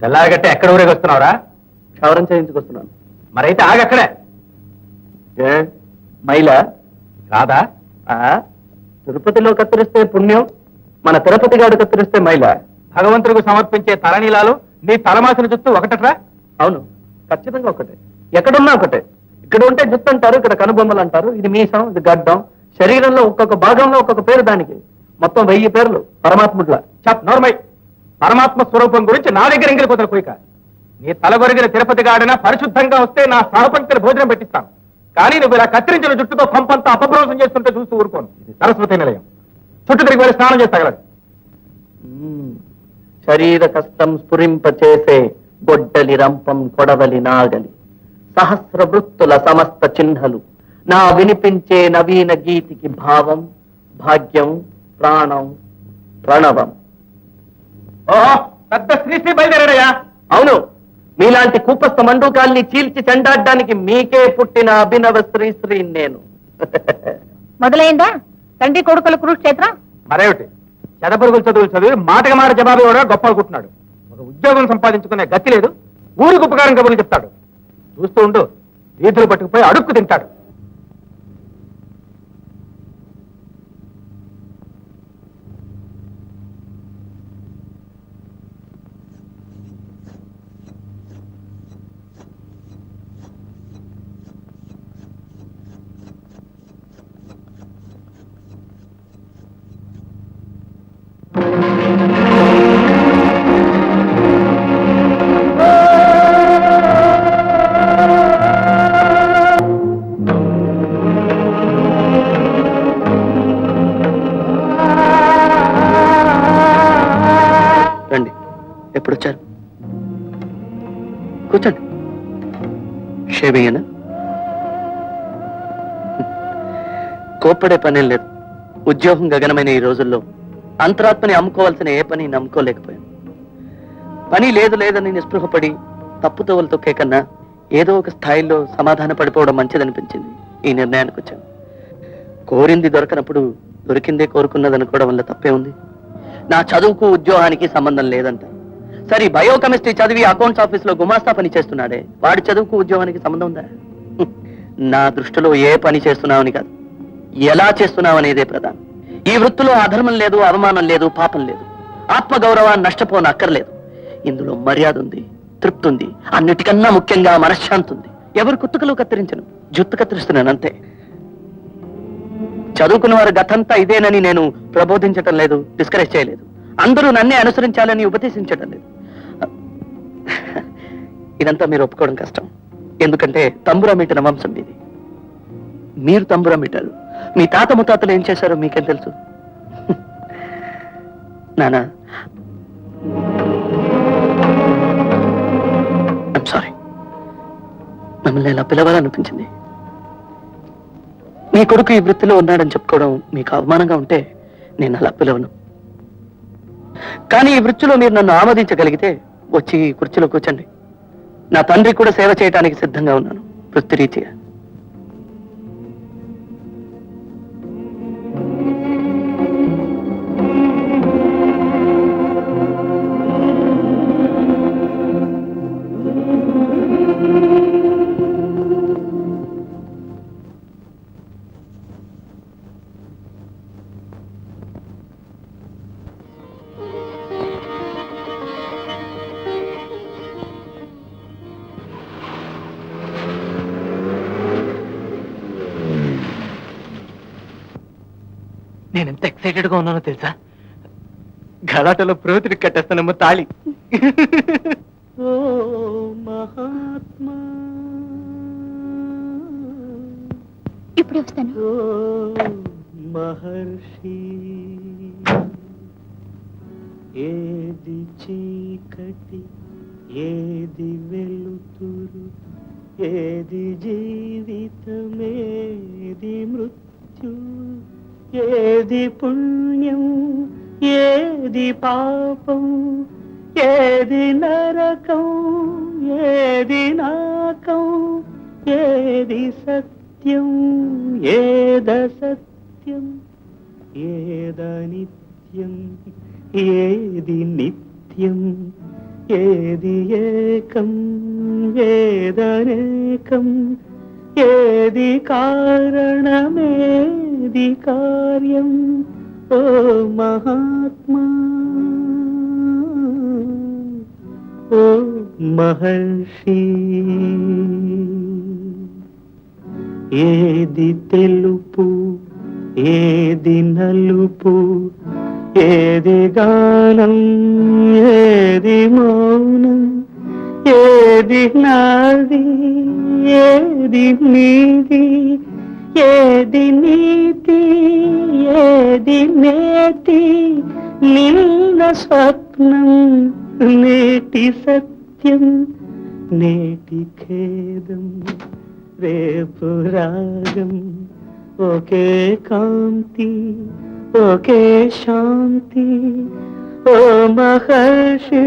తెల్లారగట్టే ఎక్కడ ఊరేగి వస్తున్నావురా? క్షవరం చేయించుకొస్తున్నాను మరైతే ఆగక్కడే ఏ? మైల? ఆ, తిరుపతిలో కత్తిరిస్తే పుణ్యం మన తిరుపతి గాడు కత్తిరిస్తే మైల? భగవంతుడికి సమర్పించే తలనీలాలు నీ తలమాసిన చుట్టూ ఒకటట్రా? అవును. ఖచ్చితంగా ఒకటే. ఎక్కడున్నా ఒకటే. ఇక్కడ ఉంటే జుత్తు అంటారు ఇక్కడ కనుబొమ్మలు అంటారు. ఇది మీసం ఇది గడ్డం. శరీరంలో ఒక్కొక్క భాగంలో ఒక్కొక్క పేరు దానికి. మొత్తం వెయ్యి పేర్లు. పరమాత్ముట్ల చప్ నోర్మై. పరమాత్మ స్వరూపం గురించి నా దగ్గర ఎంగిలిపోతున్న కోయిక. నీ తలగొరిగిన తిరుపతి గాడిన పరిశుద్ధంగా వస్తే నా సహపంక్తిని భోజనం పెట్టిస్తాను. కానీ నువ్వు ఇలా కత్తిరించిన జుట్టుతో కొంపంతా అపభ్రంశం చేస్తుంటే చూస్తూ ఊరుకోను. ఇది సరస్వతి నిలయం. చుట్టూ తిరిగి వెళ్ళి స్నానం చేస్తాగలదు. శరీర కష్టం స్ఫురింప చేసే గొడ్డలి రంపం కొడవలి నాగలి. సహస్ర వృత్తుల సమస్త చిహ్నలు నా వినిపించే నవీన గీతికి భావం భాగ్యం ప్రాణం ప్రణవం. ఓహో పెద్ద శ్రీ శ్రీ బయలుదేరాడయ్యా. అవును మీలాంటి కూపస్థ మండూకాల్ని చీల్చి చెండాడడానికి మీకే పుట్టిన అభినవ శ్రీశ్రీ నేను. మొదలైందా? తండ్రి కొడుకుల కురుక్షేత్రం? మరేమిటి? చెదపరుగులు చదువులు చదివి మాటకి మాట జవాబు కూడా గొప్ప అనుకుంటున్నాడు. ఒక ఉద్యోగం సంపాదించుకునే గతి లేదు. ఊరికి ఉపకారం కబుర్లు చెప్తాడు. చూస్తూ ఉండు. వీధులు పట్టుకుపోయి అడుక్కు తింటాడు. కూర్చోండి. షేవింగనా కోప్పడే పనేం లేదు. ఉద్యోగం గగనమైన ఈ రోజుల్లో అంతరాత్మని అమ్ముకోవాల్సిన ఏ పని నమ్ముకోలేకపోయాను. పని లేదు లేదని నిస్పృహపడి తప్పుతోవలు తొక్కే కన్నా ఏదో ఒక స్థాయిలో సమాధాన పడిపోవడం మంచిదనిపించింది. ఈ నిర్ణయానికి వచ్చాను. కోరింది దొరకనప్పుడు దొరికిందే కోరుకున్నది అనుకోవడం వల్ల తప్పే ఉంది. నా చదువుకు ఉద్యోగానికి సంబంధం లేదంట. సరే బయోకెమిస్ట్రీ చదివి అకౌంట్స్ ఆఫీస్లో గుమాస్తా పని చేస్తున్నాడే. వాడి చదువుకు ఉద్యోగానికి సంబంధం ఉందా? నా దృష్టిలో ఏ పని చేస్తున్నావని కాదు. ఎలా చేస్తున్నావనేదే ప్రధానం. ఈ వృత్తిలో అధర్మం లేదు అవమానం లేదు పాపం లేదు. ఆత్మగౌరవాన్ని నష్టపోన అక్కర్లేదు. ఇందులో మర్యాద ఉంది తృప్తి ఉంది అన్నిటికన్నా ముఖ్యంగా మనశ్శాంతి ఉంది. ఎవరు కుత్తుకలు కత్తిరించను? జుత్తు కత్తిరిస్తున్నాను అంతే. చదువుకున్న వారు గతంతా ఇదేనని నేను ప్రబోధించటం లేదు డిస్కరేజ్ చేయలేదు. అందరూ నన్నే అనుసరించాలని ఉపదేశించటం లేదు. ఇదంతా మీరు ఒప్పుకోవడం కష్టం. ఎందుకంటే తంబురా మీటిన వంశం ఇది మీరు తంబురా మీటారు మీ తాత ముత్తాతలు ఏం చేశారో మీకేం తెలుసు? నానా. సారీ మిమ్మల్ని ఇలా పిలవాలనిపించింది? మీ కొడుకు ఈ వృత్తిలో ఉన్నాడని చెప్పుకోవడం మీకు అవమానంగా ఉంటే నేను అలా పిలవను. కానీ ఈ వృత్తిలో మీరు నన్ను ఆమోదించగలిగితే వచ్చి కుర్చీలో కూర్చోండి. నా తండ్రి కూడా సేవ చేయడానికి సిద్ధంగా ఉన్నాను. వృత్తిరీత్యా. నేను ఎంత ఎక్సైటెడ్గా ఉన్నానో తెలుసా? గలాటలో ప్రోతిని కట్టేస్తానమ్మ తాళి. ఓ మహాత్మా. ఇప్పుడు వస్తాను. ఓ మహర్షి. ఏది చీకటి ఏది వెలుతురు ఏది జీవితమేది మృత్యు ఏది పుణ్యం ఏది పాపం ఏది నరకం ఏది నాకం ఏది సత్యం ఏద సత్యం ఏద నిత్యం ఏది నిత్యం ఏది ఏకం ఏదనేకం ఏది కారణమే కారణమేది కార్యం ఓ మహాత్మా. ఓ మహర్షి. ఏది తెలుపు ఏది నలుపు ఏది గానం ఏది మౌనం ఏది నాది ఏది నీది ఏది నీతి ఏది నేతి నిన్న స్వప్నం నేటి సత్యం నేటి ఖేదం రేపు రాగం. ఒకే కాంతి ఒకే శాంతి ఓ మహర్షి.